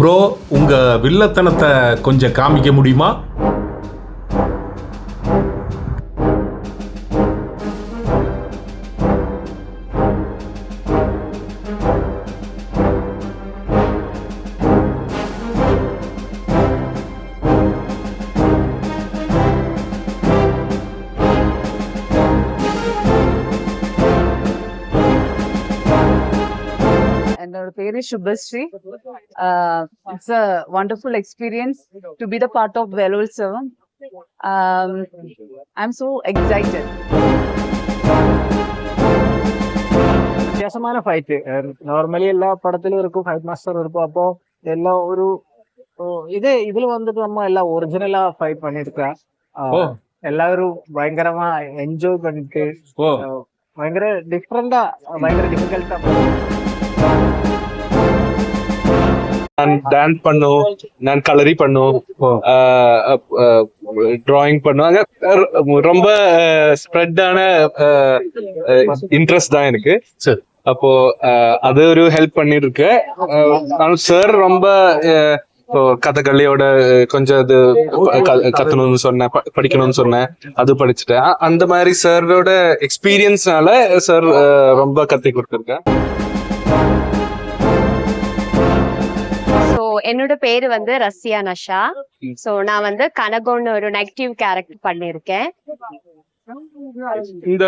Bro உங்கள் வில்லத்தனத்தை கொஞ்சம் காமிக்க முடியுமா? is Shubhashree. Uh, it's a wonderful experience to be the part of Velol 7. Um, I'm so excited. വിശേഷമായ fight normally എല്ലാ പടത്തിലും ഇരിക്കും ഫൈറ്റ് മാസ്റ്റർ ഇരിക്കും അപ്പോ എല്ലാം ഒരു ഇത് ഇതിൽ വന്നിട്ട് നമ്മ എല്ലാം ഒറിജിനലാ ഫൈറ്റ് പണിയെടുക്കുക എല്ലാവരും ഭയങ്കരമാ എൻജോയ് പണിട്ട് ഭയങ്കര ഡിഫറെന്റാ ഭയങ്കര ഡിഫിക്കൽട്ടാ நான் டான்ஸ் பண்ணும் நான் கலரி பண்ணும் டிராயிங் பண்ணுவாங்க ரொம்ப ஸ்ப்ரெட்டான இன்ட்ரெஸ்ட் தான் எனக்கு. சரி. அப்போ அது ஒரு ஹெல்ப் பண்ணிட்டு இருக்கு சார் ரொம்ப கதகளியோட கொஞ்சம் இது கத்தணும்னு சொன்னேன் படிக்கணும்னு சொன்னேன். அது படிச்சுட்டேன். அந்த மாதிரி சாரோட எக்ஸ்பீரியன்ஸ்னால சார் ரொம்ப கத்தி கொடுத்துருக்கேன். என்னோட பேரு வந்து ரஷ்யா நஷா. ஸோ நான் வந்து கனகோன்னு ஒரு நெகட்டிவ் கேரக்டர் பண்ணியிருக்கேன் இந்த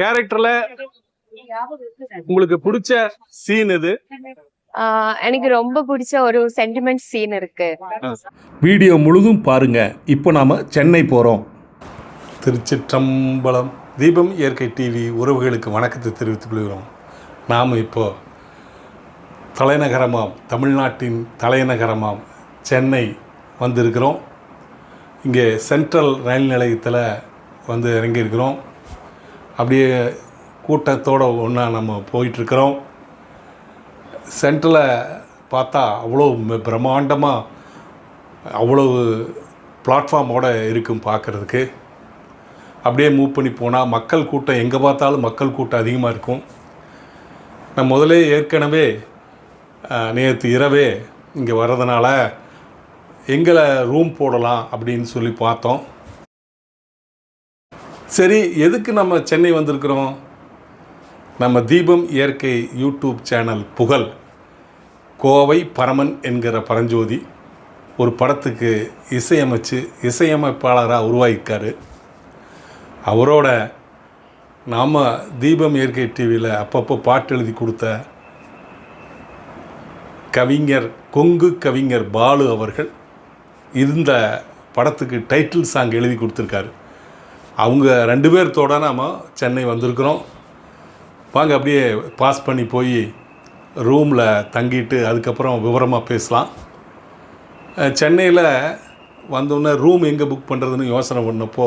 கேரக்டர்ல உங்களுக்கு பிடிச்ச சீன் இது எனக்கு ரொம்ப பிடிச்ச ஒரு சென்டிமெண்ட் சீன் இருக்கு. வீடியோ முழுதும் பாருங்க. இப்போ நாம சென்னை போகிறோம் திருச்சிற்றம்பலம் தீபம் இயற்கை டிவி உறவுகளுக்கு வணக்கத்தை தெரிவித்துக் கொள்கிறோம். நாம் இப்போ தலைநகரமாம் தமிழ்நாட்டின் தலைநகரமாம் சென்னை வந்திருக்கிறோம். இங்கே சென்ட்ரல் ரயில் நிலையத்தில் வந்து இறங்கியிருக்கிறோம். அப்படியே கூட்டத்தோடு ஒன்றா நம்ம போயிட்டுருக்கிறோம். சென்ட்ரலை பார்த்தா அவ்வளோ ம- பிரம்மாண்டமாக அவ்வளவு பிளாட்ஃபார்மோடு இருக்கும் பார்க்குறதுக்கு. அப்படியே மூவ் பண்ணி போனால் மக்கள் கூட்டம் எங்கே பார்த்தாலும் மக்கள் கூட்டம் அதிகமாக இருக்கும். நான் முதலே ஏற்கனவே நேற்று இரவே இங்கே வர்றதுனால எங்களை ரூம் போடலாம் அப்படின்னு சொல்லி பார்த்தோம். சரி எதுக்கு நம்ம சென்னை வந்திருக்கிறோம்? நம்ம தீபம் இயற்கை யூடியூப் சேனல் புகழ் கோவை பரமன் என்கிற பரஞ்சோதி ஒரு படத்துக்கு இசையமைச்சு இசையமைப்பாளராக உருவாகியிருக்காரு. அவரோட நாம் தீபம் இயற்கை டிவியில் அப்பப்போ பாட்டு எழுதி கொடுத்த கவிஞர் கொங்கு கவிஞர் பாலு அவர்கள் இந்த படத்துக்கு டைட்டில் சாங் எழுதி கொடுத்துருக்காரு. அவங்க ரெண்டு பேர்த்தோட நாம் சென்னை வந்திருக்கிறோம். வாங்க அப்படியே பாஸ் பண்ணி போய் ரூமில் தங்கிட்டு அதுக்கப்புறம் விவரமாக பேசலாம். சென்னையில் வந்தோடனே ரூம் எங்கே புக் பண்ணுறதுன்னு யோசனை பண்ணப்போ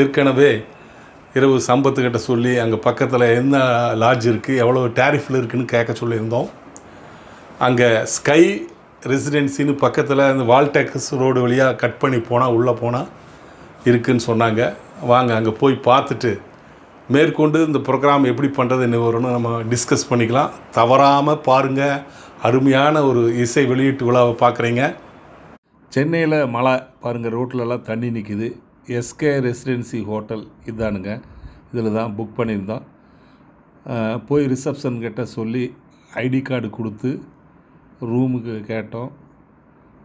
ஏற்கனவே இரவு சம்பத்துக்கிட்ட சொல்லி அங்கே பக்கத்தில் என்ன லாட்ஜ் இருக்குது எவ்வளோ டேரிஃபில் இருக்குதுன்னு கேட்க சொல்லியிருந்தோம். அங்கே ஸ்கை ரெசிடென்சின்னு பக்கத்தில் அந்த வால்டெக்ஸ் ரோடு வழியாக கட் பண்ணி போனால் உள்ளே போனால் இருக்குன்னு சொன்னாங்க. வாங்க அங்கே போய் பார்த்துட்டு மேற்கொண்டு இந்த ப்ரோக்ராம் எப்படி பண்ணுறது என்ன வரும்னு நம்ம டிஸ்கஸ் பண்ணிக்கலாம். தவறாமல் பாருங்கள் அருமையான ஒரு இசை வெளியீட்டு விழாவை பார்க்குறீங்க. சென்னையில் மழை. பாருங்கள் ரோட்லலாம் தண்ணி நிற்கிது எஸ்கே ரெசிடென்சி ஹோட்டல் இதானுங்க. இதில் தான் புக் பண்ணியிருந்தோம். போய் ரிசப்ஷன் கிட்ட சொல்லி ஐடி கார்டு கொடுத்து ரூமுக்கு கேட்டோம்.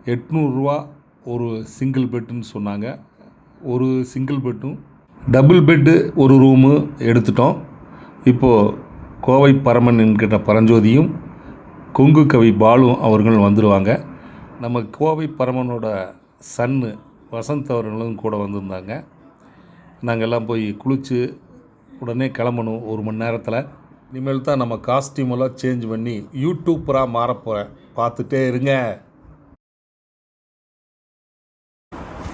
எட்நூறுரூவா ஒரு சிங்கிள் பெட்டுன்னு சொன்னாங்க. ஒரு சிங்கிள் பெட்டும் டபுள் பெட்டு ஒரு ரூமு எடுத்துட்டோம். இப்போது கோவை பரமன் என்கிற பரஞ்சோதியும் கொங்கு கவி பாலு அவர்கள் வந்துடுவாங்க நம்ம கோவை பரமனோட சன்னு வசந்த் அவர்களும் கூட வந்திருந்தாங்க. நாங்கள் எல்லாம் போய் குளித்து உடனே கிளம்பணும் ஒரு மணி நேரத்தில். இனிமேல் தான் நம்ம காஸ்டியூம் எல்லாம் சேஞ்ச் பண்ணி யூடியூப்பராக மாறப்போகிறேன் பார்த்துட்டே இருங்க.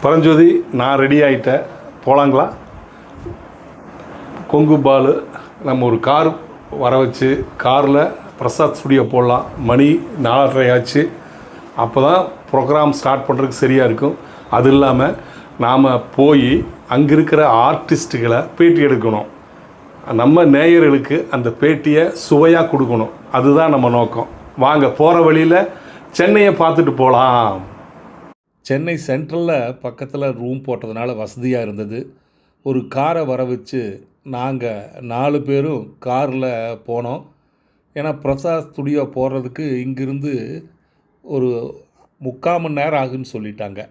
பரஞ்சோதி நான் ரெடி ஆகிட்டேன் போகலாங்களா கொங்கு பாலு நம்ம ஒரு கார் வர வச்சு காரில் பிரசாத் ஸ்டுடியோ போடலாம். மணி நாலரை ஆச்சு. அப்போ தான் ப்ரோக்ராம் ஸ்டார்ட் பண்ணுறதுக்கு சரியாக இருக்கும். அது இல்லாமல் நாம் போய் அங்கே இருக்கிற ஆர்டிஸ்ட்டுகளை பேட்டி எடுக்கணும். நம்ம நேயர்களுக்கு அந்த பேட்டியை சுவையாக கொடுக்கணும். அதுதான் நம்ம நோக்கம். வாங்க போகிற வழியில் சென்னையை பார்த்துட்டு போகலாம் சென்னை சென்ட்ரலில் பக்கத்தில் ரூம் போட்டதுனால வசதியாக இருந்தது. ஒரு காரை வர வச்சு நாங்கள் நாலு பேரும் காரில் போனோம். ஏன்னா பிரசாத் ஸ்டுடியோ போகிறதுக்கு இங்கிருந்து ஒரு முக்கால் மணி நேரம் ஆகுன்னு சொல்லிட்டாங்க.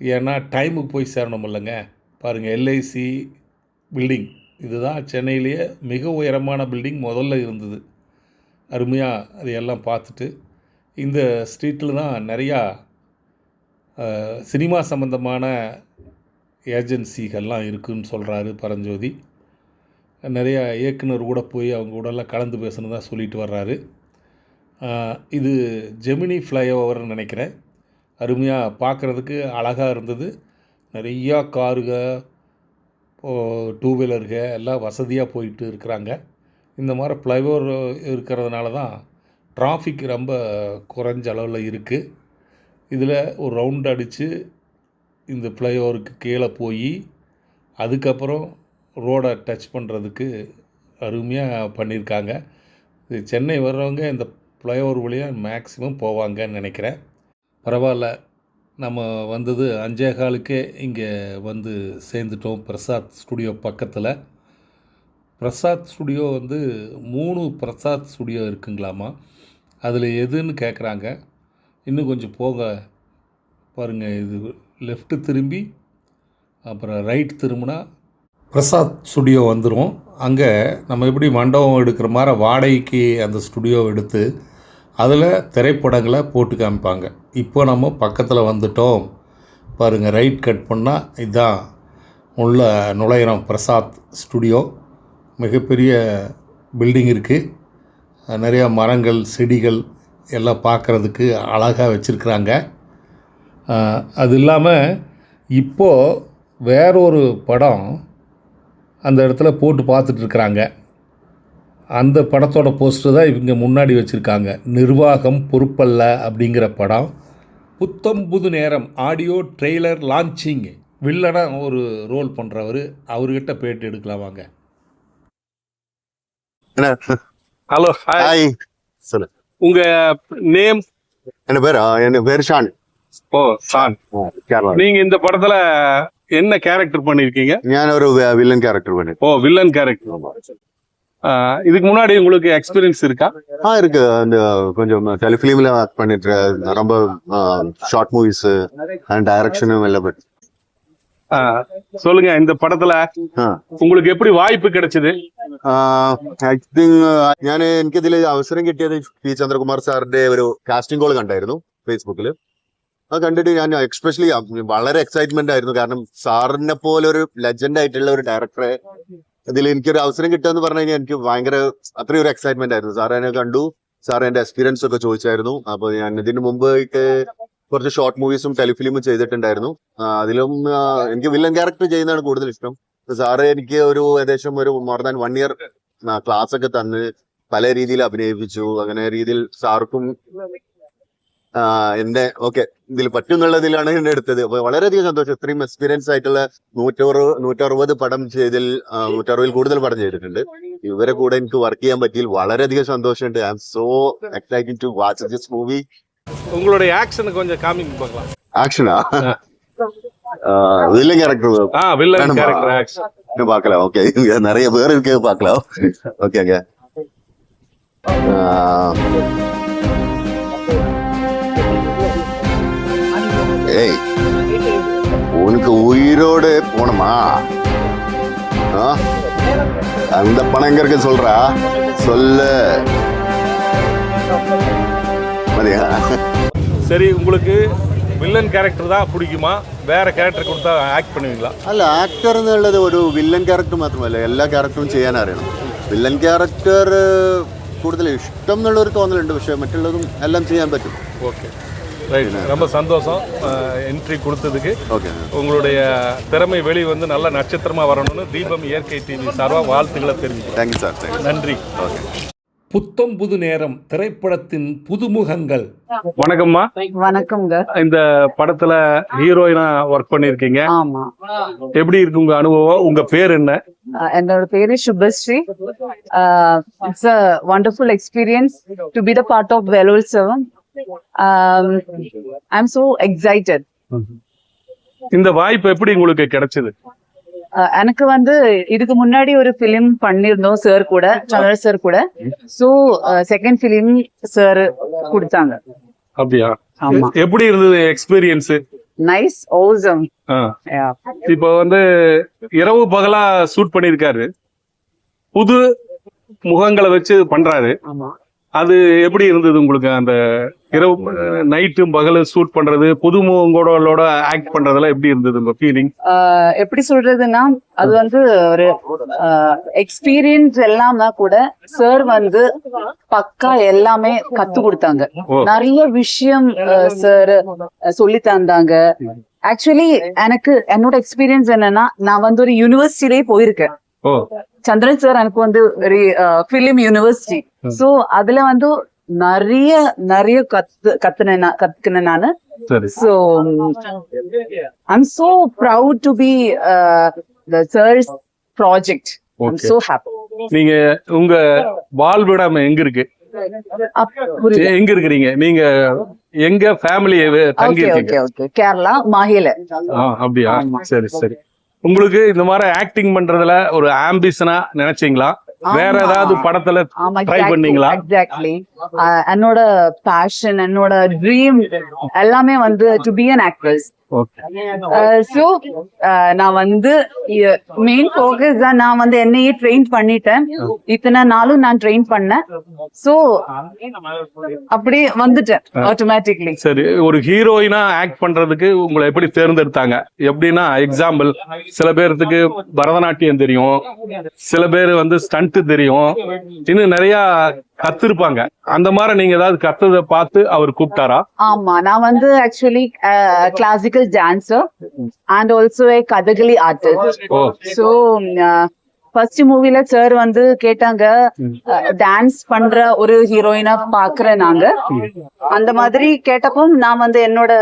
ஏன்னா டைமுக்கு போய் சேரணும் இல்லைங்க பாருங்கள் எல்ஐசி பில்டிங் இதுதான் சென்னையிலேயே மிக உயரமான பில்டிங் முதல்ல இருந்தது. அருமையாக அதையெல்லாம் பார்த்துட்டு இந்த ஸ்ட்ரீட்டில் தான் நிறையா சினிமா சம்மந்தமான ஏஜென்சிகள்லாம் இருக்குன்னு சொல்கிறாரு பரஞ்சோதி. நிறையா இயக்குனர் கூட போய் அவங்க கூடலாம் கலந்து பேசணுதா சொல்லிட்டு வர்றாரு. இது ஜெமினி ஃப்ளைஓவர்னு நினைக்கிறேன். அருமையாக பார்க்குறதுக்கு அழகாக இருந்தது. நிறையா காருக டூ வீலருக எல்லாம் வசதியாக போயிட்டு இருக்கிறாங்க. இந்த மாதிரி ஃப்ளைஓவர் இருக்கிறதுனால தான் டிராஃபிக் ரொம்ப குறைஞ்ச அளவில் இருக்குது இதில் ஒரு ரவுண்ட் அடித்து இந்த ஃப்ளைஓவருக்கு கீழே போய் அதுக்கப்புறம் ரோடை டச் பண்ணுறதுக்கு அருமையாக பண்ணியிருக்காங்க. இது சென்னை வர்றவங்க இந்த ஃப்ளைஓவர் வழியாக மேக்ஸிமம் போவாங்கன்னு நினைக்கிறேன். பரவாயில்ல. நம்ம வந்தது அஞ்சே காலுக்கே இங்கே வந்து சேர்ந்துட்டோம் பிரசாத் ஸ்டுடியோ பக்கத்தில். பிரசாத் ஸ்டுடியோ வந்து மூணு பிரசாத் ஸ்டுடியோ இருக்குங்களாமா? அதில் எதுன்னு கேட்குறாங்க இன்னும் கொஞ்சம் போக பாருங்கள் இது லெஃப்ட்டு திரும்பி அப்புறம் ரைட் திரும்பினா பிரசாத் ஸ்டுடியோ வந்துடும் அங்கே நம்ம எப்படி மண்டபம் எடுக்கிற மாதிரி வாடகைக்கு அந்த ஸ்டுடியோ எடுத்து அதில் திரைப்படங்களை போட்டு காமிப்பாங்க. இப்போ நம்ம பக்கத்தில் வந்துட்டோம். பாருங்கள் ரைட் கட் பண்ணால் இதுதான் உள்ள நுழையிறோம் பிரசாத் ஸ்டுடியோ. மிகப்பெரிய பில்டிங் இருக்குது நிறையா மரங்கள் செடிகள் எல்லாம் பார்க்குறதுக்கு அழகாக வச்சுருக்குறாங்க. அது இல்லாமல் இப்போது வேறொரு படம் அந்த இடத்துல போட்டு பார்த்துட்ருக்குறாங்க அந்த படத்தோட போஸ்டர் தான் இவங்க முன்னாடி வச்சுருக்காங்க. நிர்வாகம் பொறுப்பல்ல அப்படிங்கிற படம். புத்தம் புது நேரம் ஆடியோ ட்ரெய்லர் லான்ச்சிங். வில்லனாக ஒரு ரோல் பண்ணுறவர் அவர்கிட்ட பேட்டு எடுக்கலாம் வாங்க. Hello hi. சொல்லு. உங்க நேம்? என்ன பேர்? என்ன பேர்? ஷான். ஓ ஷான். நீங்க இந்த படத்துல என்ன கேரக்டர் பண்ணிருக்கீங்க? ஞான ஒரு வில்லன் கேரக்டர் பண்ணி ஓ வில்லன் கேரக்டர் இதுக்கு முன்னாடி உங்களுக்கு எக்ஸ்பீரியன்ஸ் இருக்கா ஆ இருக்கு அந்த கொஞ்சம் டெலிஃபிலிம்ல ஆக்ட் பண்ணிட்டு இருக்கேன். ரொம்ப ஷார்ட் மூவிஸ் அண்ட் டைரக்ஷனும் எல்லாம் பட் ஆ, சொல்லுங்க இந்த படத்துல உங்களுக்கு எப்படி വായ്പ கிடைச்சது ഐ തിങ്ക് ഞാൻ എനിക്കിതിൽ അവസരം കിട്ടിയത് പി ചന്ദ്രകുമാർ സാറിന്റെ ഒരു കാസ്റ്റിംഗ് കോൾ കണ്ടായിരുന്നു ഫേസ്ബുക്കിൽ അത് കണ്ടിട്ട് ഞാൻ എക്സ്പെഷ്യലി വളരെ എക്സൈറ്റ്മെന്റ് ആയിരുന്നു കാരണം സാറിനെ പോലെ ഒരു ലെജൻഡ് ആയിട്ടുള്ള ഒരു ഡയറക്ടറെ ഇതിൽ എനിക്കൊരു അവസരം കിട്ടുക എന്ന് പറഞ്ഞു കഴിഞ്ഞാൽ എനിക്ക് ഭയങ്കര അത്രയും ഒരു എക്സൈറ്റ്മെന്റ് ആയിരുന്നു. സാർ എന്നെ കണ്ടു. സാർ എന്റെ എക്സ്പീരിയൻസ് ഒക്കെ ചോദിച്ചായിരുന്നു. അപ്പൊ ഞാൻ ഇതിന് മുമ്പ് കുറച്ച് ഷോർട്ട് മൂവീസും ടെലിഫിലിമും ചെയ്തിട്ടുണ്ടായിരുന്നു. അതിലും എനിക്ക് വില്ലൻ ക്യാരക്ടർ ചെയ്യുന്നതാണ് കൂടുതൽ ഇഷ്ടം. സാറ് എനിക്ക് ഒരു ഏകദേശം ഒരു more than one year class ഒക്കെ തന്ന് പല രീതിയിൽ അഭിനയിപ്പിച്ചു. അങ്ങനെ രീതിയിൽ സാർക്കും എന്റെ ഓക്കെ ഇതിൽ പറ്റും എന്നുള്ളതിലാണ് എന്നെ എടുത്തത് അപ്പൊ വളരെയധികം സന്തോഷം ഇത്രയും എക്സ്പീരിയൻസ് ആയിട്ടുള്ള നൂറ്ററുപത് നൂറ്ററുപത് പടം ചെയ്തിൽ ആ, നൂറ്ററുപതിൽ കൂടുതൽ പടം ചെയ്തിട്ടുണ്ട് ഇവരെ കൂടെ എനിക്ക് വർക്ക് ചെയ്യാൻ പറ്റിയിൽ വളരെയധികം സന്തോഷമുണ്ട് I am so exciting to watch this movie உங்களுடைய ஆக்ஷனை கொஞ்சம் காமிங்க பார்க்கலாம் ஆக்ஷனா வில்லன் கேரக்டர் ஆ வில்லன் வேணுமா? கேரக்டர் ஆக்ஷன் இன்னும் பார்க்கலாம் ஓகே இங்க நிறைய பேர் இருக்கு பார்க்கலாம் ஓகேங்க அந்த பணம் எங்க இருக்கு சொல்றா சொல்லு மதியா சரி உங்களுக்கு வில்லன் கேரக்டர் தான் பிடிக்குமா வேற கேரக்டர் கொடுத்தா ஆக்ட் பண்ணுவீங்களா അല്ല ആക്ടർ എന്നുള്ളത് ഒരു വില്ലൻ ക്യാരക്ടർ മാത്രമല്ല എല്ലാ ക്യാരക്ടറും ചെയ്യാൻ അറിയണം വില്ലൻ ക്യാരക്ടർ കൂടുതൽ ഇഷ്ടം എന്നുള്ളൊരു തോന്നലുണ്ട് പക്ഷെ മറ്റുള്ളതും എല്ലാം ചെയ്യാൻ പറ്റും ஓகே ரைட் ரொம்ப சந்தோஷம் என்ட்ரி கொடுத்ததுக்கு. ஓகே உங்களுடைய திறமை வெளி வந்து நல்ல நட்சத்திரமா வரணும்னு தீபம் இயற்கை டிவி சார்பாக வாழ்த்துக்களை தெரிவிக்கிறேன் தேங்க்யூ சார் நன்றி. ஓகே புத்தம் புது நேரம் திரைப்படத்தின் புதுமுகங்கள். வணக்கம்மா. வணக்கம்ங்க. இந்த படத்துல ஹீரோயினா ஒர்க் பண்ணிருக்கீங்க ஆமா. எப்படி இருக்கு உங்க அனுபவம்? உங்க பேர் என்ன? என்னோட பேரு Subashree. It's a wonderful experience to be the part of வெலோல் seven Um, I'm so excited. இந்த வாய்ப்பு எப்படி உங்களுக்கு கிடைச்சது? Uh, எனக்கு வந்து இதுக்கு முன்னாடி ஒரு ஃபிலிம் பண்ணிருந்தோம் சார் கூட சந்திர சார் கூட. ஸோ செகண்ட் ஃபிலிம் சார் கொடுத்தாங்க. அப்படியா? எப்படி இருந்தது எக்ஸ்பீரியன்ஸ் நைஸ் ஓசம் இப்போ வந்து இரவு பகலா ஷூட் பண்ணிருக்காரு புது முகங்களை வச்சு பண்றாரு. அது எப்படி இருந்தது உங்களுக்கு அந்த இரவு நைட்டும் பகல ஷூட் பண்றது புது முகங்களோட ஆக்ட் பண்றதெல்லாம் எப்படி இருந்தது உங்க ஃபீலிங் எப்படி சொல்றதுன்னா அது வந்து ஒரு எக்ஸ்பீரியன்ஸ் எல்லாமே கூட சார் வந்து பக்கா எல்லாமே கத்து கொடுத்தாங்க. நிறைய விஷயம் சார் சொல்லி தந்தாங்க. ஆக்சுவலி எனக்கு என்னோட எக்ஸ்பீரியன்ஸ் என்னன்னா நான் வந்து ஒரு யூனிவர்சிட்டிலே போயிருக்கேன். சந்திரன் சார் எனக்கு வந்து ஒரு ஃபிலிம் யூனிவர்சிட்டி சோ அதுல வந்து நிறைய நிறைய கத்து கத்துனேன் நான்- கத்துக்கினேன் நானு சரி So I'm so proud to be uh, the sir's project. I'm Okay. so happy. நீங்க உங்க வாழ்விடம் எங்க இருக்கு. எங்க இருக்கிறீங்க நீங்க எங்க ஃபேமிலி தங்கி இருக்கீங்க Mahila. ஆ, அப்படியா. சரி சரி உங்களுக்கு இந்த மாதிரி ஆக்டிங் பண்றதுல ஒரு ஆம்பிஷனா நினைச்சீங்களா வேற. ஏதாவது படத்துல ட்ரை பண்ணீங்களா. Uh, என்னோட பேஷன் என்னோட ட்ரீம் எல்லாமே வந்து டு பி அன் ஆக்ட்ரஸ் நான் வந்து மெயின் ஃபோக்கஸ் தான். நான் வந்து என்னையே ட்ரெயின் பண்ணிட்டேன். இத்தனை நாளும் நான் ட்ரெயின் பண்ணேன். வந்துட்டேன் ஆட்டோமேட்டிக்லி சரி ஒரு ஹீரோயினா ஆக்ட் பண்றதுக்கு உங்களை எப்படி தேர்ந்தெடுத்தாங்க? எப்படின்னா எக்ஸாம்பிள் சில பேர்த்துக்கு பரதநாட்டியம் தெரியும். சில பேர் வந்து ஸ்டண்ட் தெரியும். இன்னும் நிறைய கத்திருப்பாங்க. அந்த மாதிரி நீங்க ஏதாவது கத்ததை பார்த்து அவர் கூப்பிட்டாரா? ஆமா நான் வந்து actually classical dancer and also a Kathakali artist so first மூவில சார் வந்து கேட்டாங்க டான்ஸ் பண்ற ஒரு ஹீரோயினா பாக்குறேன் நாங்க. அந்த மாதிரி கேட்டப்போ நான் வந்து என்னோட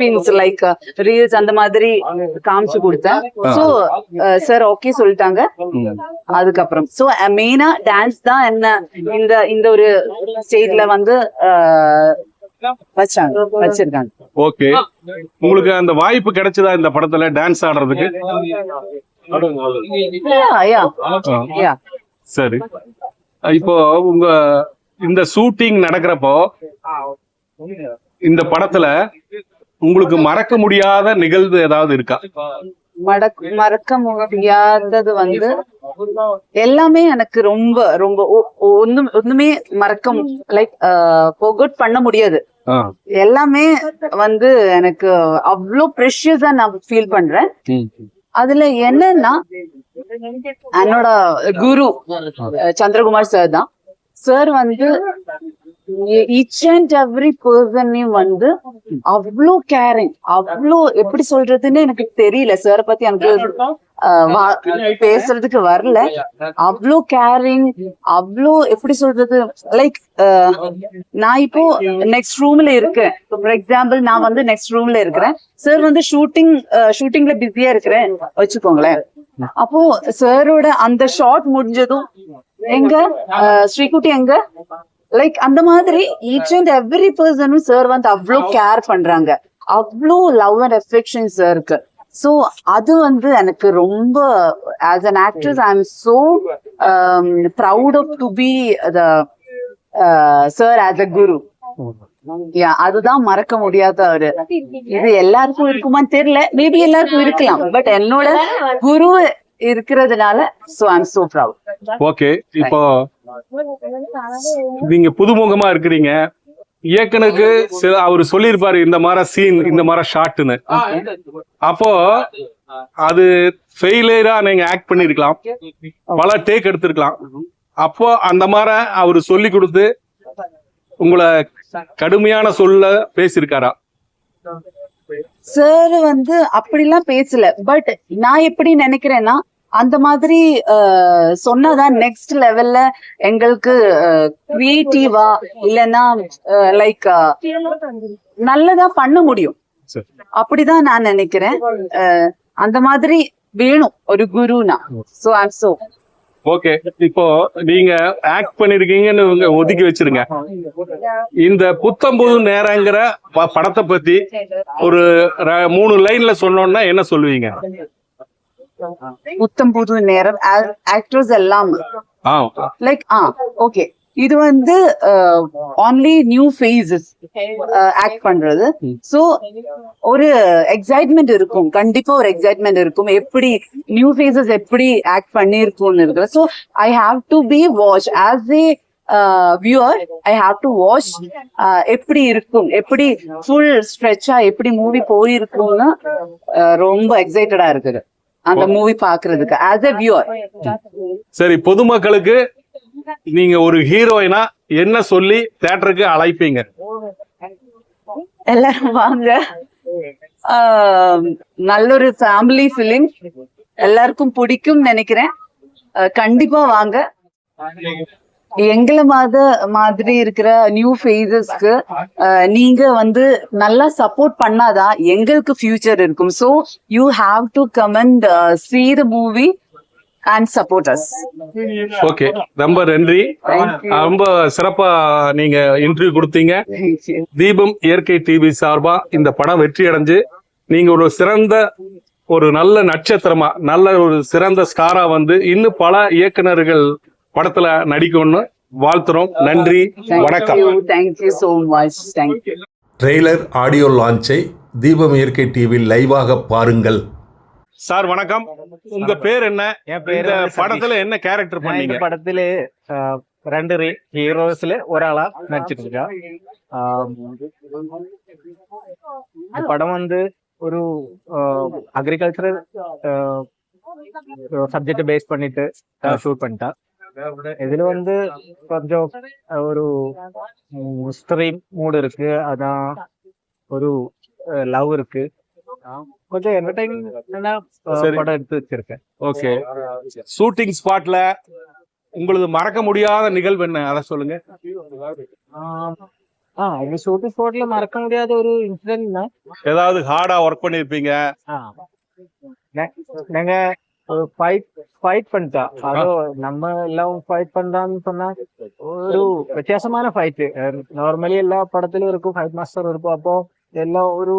பின்ஸ் லைக் ரீல்ஸ் அந்த மாதிரி காமிச்சு கொடுத்தேன் ஸோ சார் ஓகே சொல்லிட்டாங்க. அதுக்கப்புறம் ஸோ மெயினா டான்ஸ் தான் என்ன இந்த இந்த ஒரு ஸ்டேஜ்ல வந்து வச்சாங்க வச்சிருக்காங்க. ஓகே. உங்களுக்கு அந்த வாய்ப்பு கிடைச்சதா இந்த படத்துல டான்ஸ் ஆடுறதுக்கு. சரி. இப்போ உங்க இந்த ஷூட்டிங் நடக்கிறப்போ இந்த படத்துல உங்களுக்கு மறக்க முடியாத நிகழ்வு ஏதாவது இருக்கா? மடக் மறக்க முடியாதது வந்து எல்லாமே எனக்கு ரொம்ப ரொம்ப ஒ- ஒண்ணும் ஒண்ணுமே மறக்க லைக் பொகட் பண்ண முடியாது. எல்லாமே வந்து எனக்கு அவ்வளோ ப்ரெஷியஸா நான் ஃபீல் பண்றேன். அதுல என்னன்னா என்னோட குரு சந்திரகுமார் சார் தான். சார் வந்து ஈச் அண்ட் எவ்ரி பர்சனையும் வந்து அவ்வளோ கேரிங் அவ்வளோ எப்படி சொல்றதுன்னு எனக்கு தெரியல. சார் பத்தி எனக்கு பேசுறதுக்கு வரல. அவ்வளோ கேரிங் அவ்வளோ எப்படி சொல்றது லைக் நான் இப்போ நெக்ஸ்ட் ரூம்ல இருக்கேன். ஃபார் எக்ஸாம்பிள் நான் வந்து நெக்ஸ்ட் ரூம்ல இருக்கிறேன். சார் வந்து ஷூட்டிங் ஷூட்டிங்ல பிஸியா இருக்கிறேன். வச்சுக்கோங்களேன். அப்போ சாரோட அந்த ஷாட் முடிஞ்சதும் எங்க? ஸ்ரீகுட்டி எங்க? லைக் அந்த மாதிரி ஈச் அண்ட் எவ்ரி பர்சனும் சார் வந்து அவ்வளோ கேர் பண்றாங்க. அவ்வளோ லவ் அண்ட் எஃபெக்ஷன் சாருக்கு ஸோ அது வந்து எனக்கு ரொம்ப as an actress I am so proud of to be the sir as a guru அதுதான் மறக்க முடியாத ஒரு இது எல்லாருக்கும் இருக்குமான்னு தெரியல. மேபி எல்லாருக்கும் இருக்கலாம். பட் என்னோட குரு இருக்கிறதுனால so I am so proud okay இப்போ நீங்க புதுமுகமா இருக்கிறீங்க. இயக்குனருக்கு சில அவர் சொல்லியிருப்பாரு இந்த மாதிரி சீன் இந்த மாதிரி ஷாட்னு அப்போ அது ஃபெயிலியரா நீங்க ஆக்ட் பண்ணிருக்கலாம். பல டேக் எடுத்திருக்கலாம். அப்போ அந்த மாதிரி அவர் சொல்லி கொடுத்து உங்களை கடுமையான சொல்ல பேசியிருக்காரா? சார் வந்து அப்படிலாம் பேசல. பட் நான் எப்படி நினைக்கிறேன்னா அந்த மாதிரி சொன்னாதான் நெக்ஸ்ட் லெவல்ல எங்களுக்கு கிரியேட்டிவா இல்லைன்னா லைக் நல்லதா பண்ண முடியும். அப்படிதான் நான் நினைக்கிறேன். அந்த மாதிரி வேணும் ஒரு குருனா. சோ ஐம் சோ ஓகே இப்போ நீங்க ஆக்ட் பண்ணிருக்கீங்கன்னு ஒதுக்கி வச்சிருங்க. இந்த புத்தம்புது நேரங்கிற படத்தை பத்தி ஒரு மூணு லைன்ல சொன்னோம்னா என்ன சொல்லுவீங்க? புத்தம் புது நேரம் ஆக்டர்ஸ் எல்லாம். லைக் ஆ ஓகே இது வந்து ஒன்லி நியூ ஃபேஸஸ் ஆக்ட் பண்றது. சோ ஒரு எக்ஸைட்மெண்ட் இருக்கும். கண்டிப்பா ஒரு எக்ஸைட்மெண்ட் இருக்கும். எப்படி நியூ ஃபேஸஸ் எப்படி ஆக்ட் பண்ணிருக்கும்னு இருக்கு so I have to be watch as a viewer I have to watch எப்படி இருக்கும். எப்படி ஃபுல் ஸ்ட்ரெச்சா எப்படி மூவி போயிருக்கும்னு ரொம்ப எக்ஸைட்டடா இருக்குது. அந்த மூவி பாக்குறதுக்கு ஆஸ் எ வியூவர் சரி பொதுமக்களுக்கு நீங்க ஒரு ஹீரோயினா என்ன சொல்லி தேட்டருக்கு அழைப்பீங்க? எல்லாரும் வாங்க. ஆஹ் நல்லொரு ஃபேமிலி ஃபிலிம் எல்லாருக்கும் பிடிக்கும் நினைக்கிறேன். கண்டிப்பா வாங்க. எங்களை மாத மாதிரி இருக்கிற நியூ ஃபேஸஸ்க்கு நீங்க வந்து நல்லா சப்போர்ட் பண்ணாதான் எங்களுக்கு ஃபியூச்சர் இருக்கும். So you have to come and see the movie and support us okay ரொம்ப நன்றி. ரொம்ப சிறப்பா நீங்க இன்டர்வியூ கொடுத்தீங்க. தீபம் இயற்கை டிவி சார்பா இந்த படம் வெற்றி அடைஞ்சு நீங்க ஒரு சிறந்த ஒரு நல்ல நட்சத்திரமா நல்ல ஒரு சிறந்த ஸ்டாரா வந்து இன்னும் பல இயக்குனர்கள் படத்துல நடிக்கணும்னு வாழ்த்துறோம். நன்றி. வணக்கம். Thank you so much thank you trailer audio லான்ச்சை தீபம் இயற்கை டிவியில் லைவாக பாருங்கள். சார் வணக்கம். உங்க பேர் என்ன? இந்த படத்துல என்ன கேரக்டர் பண்ணீங்க? படத்துல ரெண்டு ஹீரோஸ்ல ஒரு ஒராளா நடிச்சிட்டு இருக்கா படம் வந்து ஒரு அக்ரிகல்ச்சர் சப்ஜெக்ட் பேஸ் பண்ணிட்டு ஷூட் பண்ணிட்டா. இதுல வந்து கொஞ்சம் ஒரு மிஸ்டரி மூடு இருக்கு. அதான் ஒரு லவ் இருக்கு. கொஞ்சம் என்டர்டைனிங் சரி. படம் எடுத்து வச்சிருக்கேன். ஓகே. ஷூட்டிங் ஸ்பாட்ல உங்களது மறக்க முடியாத நிகழ்வு என்ன? அதை சொல்லுங்க. ஆம். ஆ இது ஷூட்டிங் ஸ்பாட்ல மறக்க முடியாத ஒரு இன்சிடென்ட் ஏதாவது ஹார்டா ஒர்க் பண்ணிருப்பீங்க. நாங்க ஃபைட் ஃபைட் பண்ணிட்டா. அதோ நம்ம எல்லாம் ஃபைட் பண்றான்னு சொன்னா ஒரு வித்தியாசமான ஃபைட் நார்மலி எல்லா படத்திலும் இருக்கும் ஃபைட் மாஸ்டர் இருக்கும். அப்போ எல்லாம் ஒரு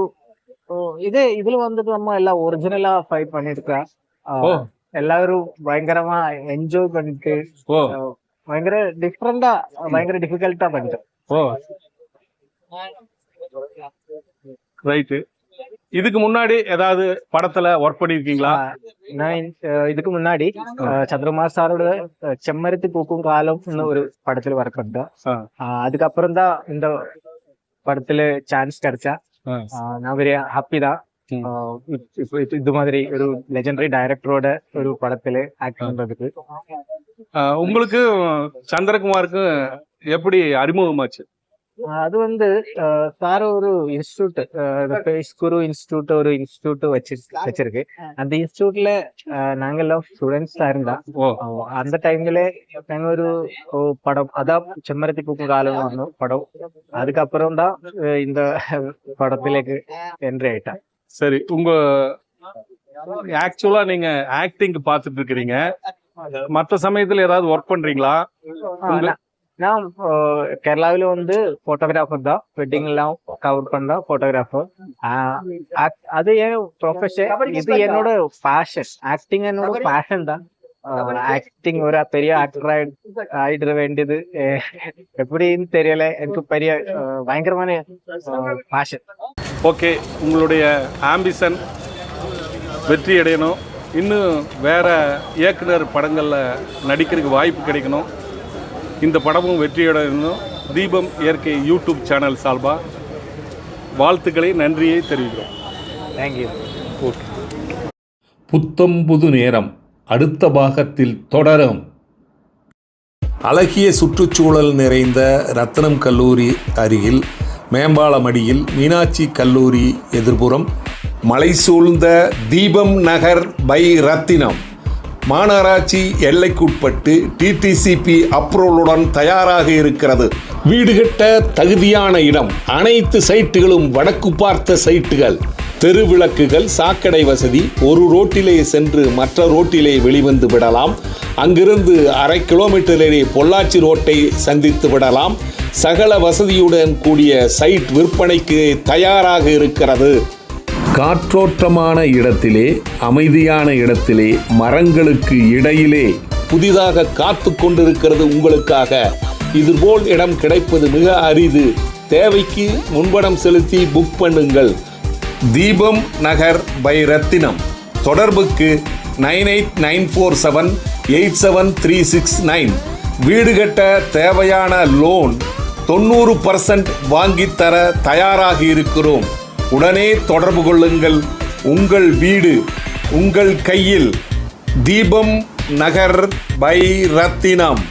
இது இதுல வந்துட்டு நம்ம எல்லாம் ஒரிஜினலா ஃபைட் பண்ணிருக்கா. எல்லாரும் பயங்கரமா என்ஜாய் பண்ணிட்டு பயங்கர டிஃப்ரெண்டா பயங்கர டிஃபிகல்ட்டா பண்ணிட்டோம். ரைட்டு இதுக்கு முன்னாடி ஏதாவது படத்துல ஒர்க் பண்ணிருக்கீங்களா? நான் இதுக்கு முன்னாடி அஹ், சந்திரகுமார் சாரோட செம்மரத்து பூக்கும் காலம் ஒரு படத்துல ஒர்க். ஆஹ், அதுக்கப்புறம் தான் இந்த படத்துல சான்ஸ் கிடைச்சா. நான் பெரிய ஹாப்பி தான். இது- மாதிரி ஒரு லெஜெண்டரி டைரக்டரோட ஒரு படத்துல ஆக்ட் பண்றதுக்கு. உங்களுக்கு சந்திரகுமாருக்கு எப்படி அறிமுகமாச்சு? அது வந்து சார் ஒரு இன்ஸ்டியூட் குரு இன்ஸ்டியூட் ஒரு இன்ஸ்டியூட் வச்சு வச்சிருக்கு. அந்த இன்ஸ்டியூட்ல நாங்கெல்லாம் ஸ்டூடெண்ட்ஸ் ஸ்டூடெண்ட்ஸா இருந்தா அந்த டைம்ல நாங்க ஒரு படம் அதான் செம்மரத்தி பூக்கும் காலம் வந்தோம் படம். அதுக்கப்புறம் தான் இந்த படத்திலேக்கு என்ட்ரி ஆயிட்டா. சரி உங்க ஆக்சுவலா நீங்க ஆக்டிங் பாத்துட்டு இருக்கிறீங்க. மத்த சமயத்துல ஏதாவது ஒர்க் பண்றீங்களா? நான் கேரளாவில வந்து போட்டோகிராஃபர் தான். வெட்டிங் எல்லாம் கவர் பண்ற போட்டோகிராஃபர் அது என் ப்ரொஃபஷன் இது என்னோட பேஷன் ஆக்டிங் என்னோட பேஷன் தான். ஆக்டிங் ஒரு பெரிய ஆக்டர் ஆயிட வேண்டியது. எப்படின்னு தெரியல. எனக்கு பெரிய பயங்கரமான பேஷன் ஓகே உங்களுடைய ஆம்பிஷன் வெற்றி அடையணும் இன்னும் வேற இயக்குனர் படங்கள்ல நடிக்கிறதுக்கு வாய்ப்பு கிடைக்கணும். இந்த படமும் வெற்றி அடையணும் தீபம் இயற்கை யூடியூப் சேனல் சார்பா வாழ்த்துக்களை நன்றியை தெரிவிக்கிறோம். தேங்க்யூ புத்தம் புது நேரம். அடுத்த பாகத்தில் தொடரும். அழகிய சுற்றுச்சூழல் நிறைந்த ரத்னம் கல்லூரி அருகில் மேம்பாலமடியில் மீனாட்சி கல்லூரி எதிர்ப்புறம் மலை சூழ்ந்த தீபம் நகர் பை ரத்தினம். மாநகராட்சி எல்லைக்குட்பட்டு டிடிசிபி அப்ரூவலுடன் தயாராக இருக்கிறது. வீடு கட்ட தகுதியான இடம். அனைத்து சைட்டுகளும் வடக்கு பார்த்த சைட்டுகள். தெருவிளக்குகள் சாக்கடை வசதி. ஒரு ரோட்டிலே சென்று மற்ற ரோட்டிலே வெளிவந்து விடலாம். அங்கிருந்து அரை கிலோமீட்டரிலே பொள்ளாச்சி ரோட்டை சந்தித்து விடலாம். சகல வசதியுடன் கூடிய சைட் விற்பனைக்கு தயாராக இருக்கிறது. காற்றோட்டமான இடத்திலே அமைதியான இடத்திலே மரங்களுக்கு இடையிலே புதிதாக காத்து கொண்டிருக்கிறது உங்களுக்காக. இதுபோல் இடம் கிடைப்பது மிக அரிது. தேவைக்கு முன்பணம் செலுத்தி புக் பண்ணுங்கள். தீபம் நகர் பை ரத்தினம். தொடர்புக்கு nine eight nine four seven eight seven three six nine. வீடு கட்ட தேவையான லோன் தொண்ணூறு பர்சன்ட் வாங்கித் தர தயாராக இருக்கிறோம். உடனே தொடர்பு கொள்ளுங்கள். உங்கள் வீடு உங்கள் கையில் தீபம் நகர் பை ரத்தினம்.